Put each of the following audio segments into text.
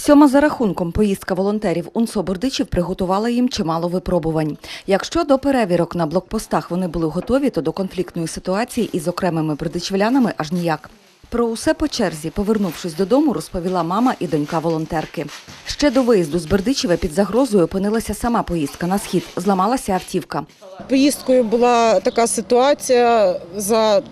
Сьома за рахунком поїздка волонтерів УНСО Бордичів приготувала їм чимало випробувань. Якщо до перевірок на блокпостах вони були готові, то до конфліктної ситуації із окремими бердичевлянами аж ніяк. Про усе по черзі, повернувшись додому, розповіла мама і донька волонтерки. Ще до виїзду з Бердичева під загрозою опинилася сама поїздка на схід. Зламалася автівка. Поїздкою була така ситуація за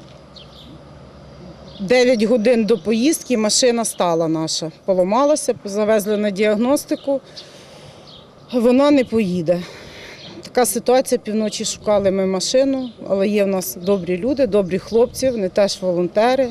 9 годин до поїздки машина стала наша. Поламалася, завезли на діагностику. Вона не поїде. Така ситуація півночі шукали ми машину, але є в нас добрі люди, добрі хлопці, вони теж волонтери.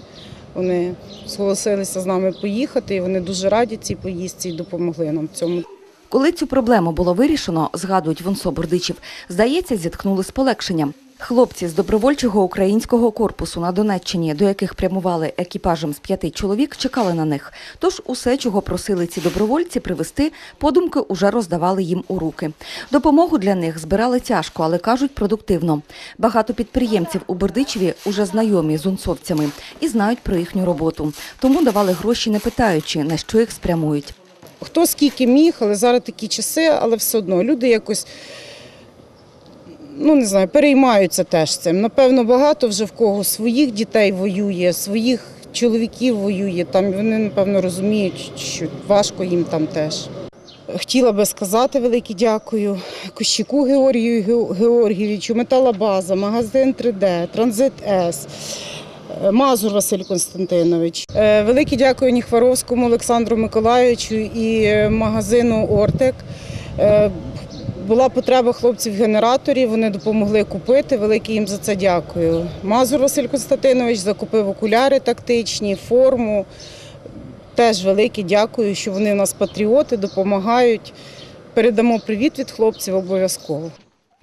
Вони зголосилися з нами поїхати, і вони дуже раді цій поїздці і допомогли нам в цьому. Коли цю проблему було вирішено, згадують в УНСО Бордичів, здається, зіткнули з полегшенням. Хлопці з добровольчого українського корпусу на Донеччині, до яких прямували екіпажем з п'яти чоловік, чекали на них. Тож усе, чого просили ці добровольці привезти, подумки уже роздавали їм у руки. Допомогу для них збирали тяжко, але кажуть продуктивно. Багато підприємців у Бердичеві уже знайомі з унцовцями і знають про їхню роботу. Тому давали гроші, не питаючи, на що їх спрямують. Хто скільки міг, але зараз такі часи, але все одно люди якось. Ну, не знаю, переймаються теж цим. Напевно, багато вже в кого своїх дітей воює, своїх чоловіків воює. Там вони, напевно, розуміють, що важко їм там теж. Хотіла би сказати велике дякую Кущику Георгію Ге- Георгійовичу, Металобаза, магазин 3D, Транзит С. е, Мазур Василь Константинович. Е, Велике дякую Ніхваровському Олександру Миколайовичу і е, магазину Ортек. Була потреба хлопців генераторів, вони допомогли купити. Велике їм за це дякую. Мазур Василь Константинович закупив окуляри тактичні, форму. Теж велике дякую, що вони в нас патріоти, допомагають. Передамо привіт від хлопців обов'язково.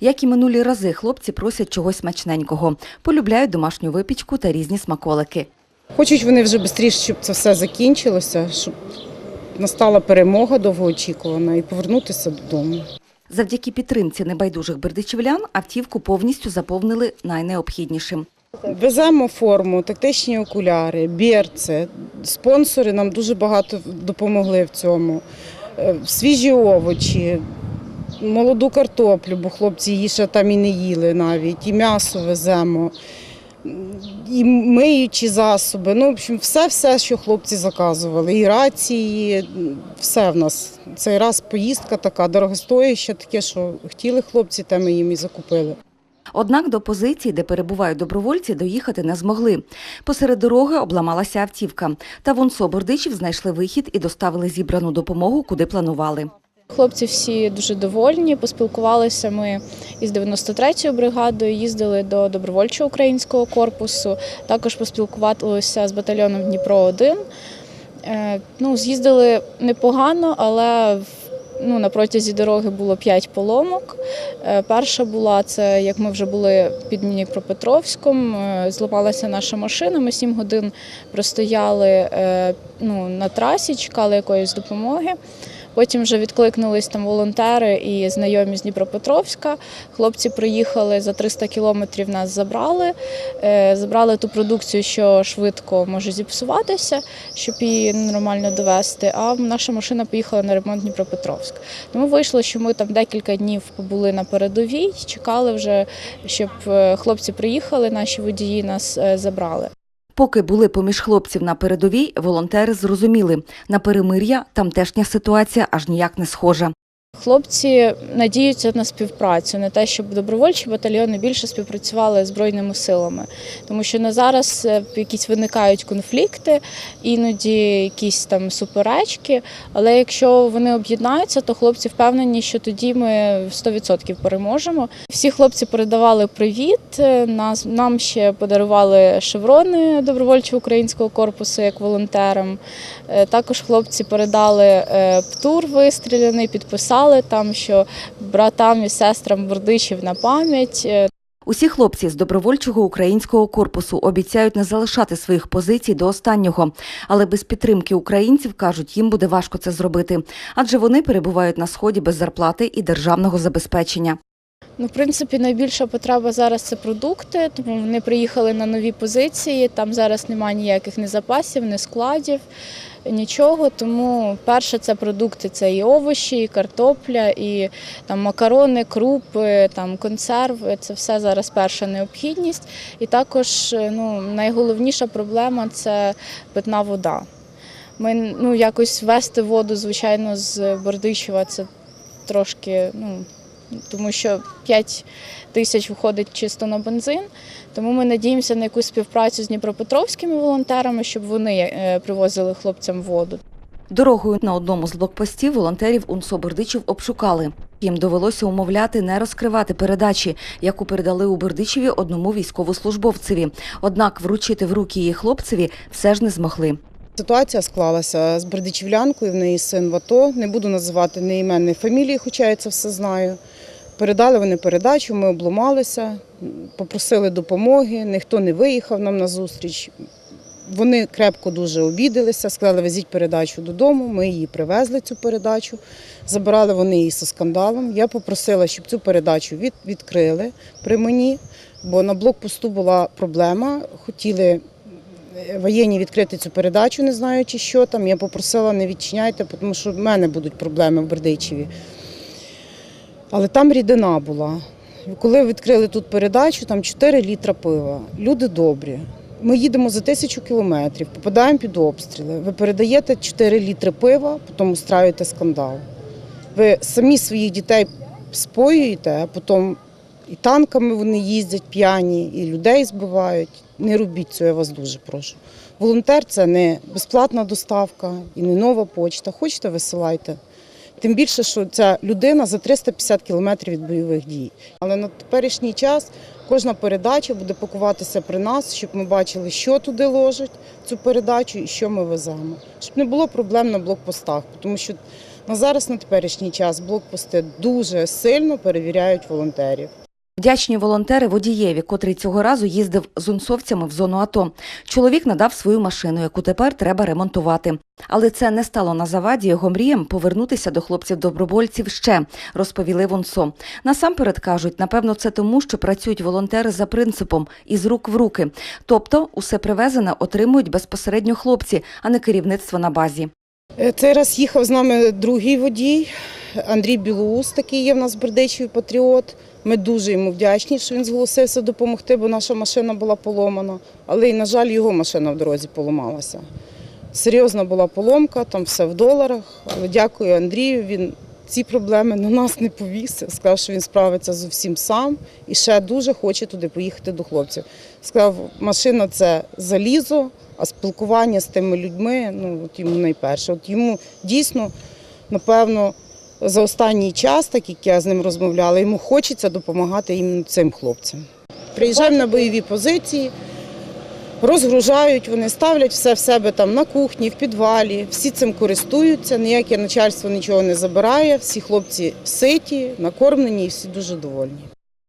Як і минулі рази, хлопці просять чогось смачненького, полюбляють домашню випічку та різні смаколики. Хочуть вони вже швидше, щоб це все закінчилося, щоб настала перемога довгоочікувана і повернутися додому. Завдяки підтримці небайдужих бердичівлян автівку повністю заповнили найнеобхіднішим. Веземо форму, тактичні окуляри, берці. Спонсори нам дуже багато допомогли в цьому. Е, Свіжі овочі, молоду картоплю, бо хлопці її ще там і не їли навіть, і м'ясо веземо, і миючі засоби. Ну, в общем, все-все, що хлопці заказували. І рації, все в нас. Цей раз поїздка така дорогостояща, таке, що хотіли хлопці, те ми їм і закупили. Однак до позиції, де перебувають добровольці, доїхати не змогли. Посеред дороги обламалася автівка. Та в УНСО Бордичів знайшли вихід і доставили зібрану допомогу, куди планували. Хлопці всі дуже довольні. Поспілкувалися ми із 93-ю бригадою, їздили до добровольчого українського корпусу. Також поспілкувалися з батальйоном Дніпро 1 Ну, з'їздили непогано, але ну, на протязі дороги було 5 поломок. Е, Перша була це, як ми вже були під Дніпропетровськом. е, Зламалася наша машина. Ми 7 годин простояли е, ну, на трасі, чекали якоїсь допомоги. Потім вже відкликнулись там волонтери і знайомі з Дніпропетровська. Хлопці приїхали за 300 кілометрів, нас забрали. Е, Забрали ту продукцію, що швидко може зіпсуватися, щоб її нормально довести. А наша машина поїхала на ремонт Дніпропетровськ. Тому вийшло, що ми там декілька днів побули на передовій, чекали вже, щоб е, хлопці приїхали, наші водії нас е, забрали. Поки були поміж хлопців на передовій, волонтери зрозуміли, на перемир'я тамтешня ситуація аж ніяк не схожа. Хлопці надіються на співпрацю, на те, щоб добровольчі батальйони більше співпрацювали з збройними силами, тому що на зараз е, якісь виникають конфлікти, іноді якісь там суперечки. Але якщо вони об'єднаються, то хлопці впевнені, що тоді ми 100% переможемо. Всі хлопці передавали привіт. е, нам ще подарували шеврони добровольчого українського корпусу як волонтерам. Е, Також хлопці передали птур вистріляний, підписали там, що братам і сестрам Бордичів на пам'ять. Е, Усі хлопці з добровольчого українського корпусу обіцяють не залишати своїх позицій до останнього, але без підтримки українців кажуть, їм буде важко це зробити, адже вони перебувають на сході без зарплати і державного забезпечення. Ну, в принципі, найбільша потреба зараз це продукти, тому вони приїхали на нові позиції. Там зараз немає ніяких ні запасів, ні складів, нічого. Тому перше це продукти це і овочі, і картопля, і там макарони, крупи, там консерви. Це все зараз перша необхідність. І також ну, найголовніша проблема це питна вода. Ми ну, якось вести воду, звичайно, з Бердичева це трошки, ну, тому що 5 тисяч виходить чисто на бензин. Тому ми надіємося на якусь співпрацю з дніпропетровськими волонтерами, щоб вони е, привозили хлопцям воду. Дорогою на одному з блокпостів волонтерів УНСО Бердичів обшукали. Їм довелося умовляти не розкривати передачі, яку передали у Бердичеві одному військовослужбовцеві. Однак вручити в руки її хлопцеві все ж не змогли. Ситуація склалася з бердичівлянкою, в неї син в АТО. Не буду називати ні імен, ні фамілії, хоча я це все знаю. Передали вони передачу, ми обламалися, попросили допомоги, ніхто не виїхав нам на зустріч. Вони крепко дуже обідалися, сказали, везіть передачу додому. Ми її привезли, цю передачу. Забирали вони її зі скандалом. Я попросила, щоб цю передачу від, відкрили при мені, бо на блокпосту була проблема. Хотіли е, воєнні відкрити цю передачу, не знаючи, що там. Я попросила, не відчиняйте, тому що в мене будуть проблеми в Бердичеві. Але там рідина була. Коли відкрили тут передачу, там 4 літра пива. Люди добрі. Ми їдемо за тисячу кілометрів, попадаємо під обстріли. Ви передаєте 4 літри пива, потім устраюєте скандал. Ви самі своїх дітей споюєте, а потім і танками вони їздять п'яні, і людей збивають. Не робіть цього, я вас дуже прошу. Волонтер це не безплатна доставка і не нова почта. Хочете, висилайте. Тим більше, що ця людина за 350 кілометрів від бойових дій. Але на теперішній час кожна передача буде пакуватися при нас, щоб ми бачили, що туди ложать цю передачу і що ми веземо. Щоб не було проблем на блокпостах, тому що на зараз, на теперішній час, блокпости дуже сильно перевіряють волонтерів. Вдячні волонтери водієві, котрий цього разу їздив з унсовцями в зону АТО. Чоловік надав свою машину, яку тепер треба ремонтувати. Але це не стало на заваді його мріям повернутися до хлопців-добровольців ще, розповіли в. Насамперед кажуть, напевно, це тому, що працюють волонтери за принципом із рук в руки. Тобто, усе привезене отримують безпосередньо хлопці, а не керівництво на базі. Е, Цей раз їхав з нами другий водій, Андрій Білоус, такий є в нас Бердичеві патріот. Ми дуже йому вдячні, що він зголосився допомогти, бо наша машина була поломана. Але, і, на жаль, його машина в дорозі поламалася. Серйозна була поломка, там все в доларах. Але дякую Андрію. Він ці проблеми на нас не повісив. Сказав, що він справиться з усім сам і ще дуже хоче туди поїхати до хлопців. Сказав, машина це залізо, а спілкування з тими людьми ну, от йому найперше. От йому дійсно, напевно, за останній час, так як я з ним розмовляла, йому хочеться допомагати іменно цим хлопцям. Приїжджаємо на бойові позиції, розгружають, вони ставлять все в себе там на кухні, в підвалі, всі цим користуються, ніяке начальство нічого не забирає, всі хлопці ситі, накормлені і всі дуже довольні.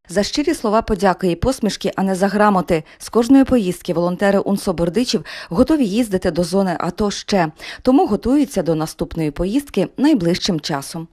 За щирі слова подяки і посмішки, а не за грамоти. З кожної поїздки волонтери УНСО Бердичів готові їздити до зони АТО ще, тому готуються до наступної поїздки найближчим часом.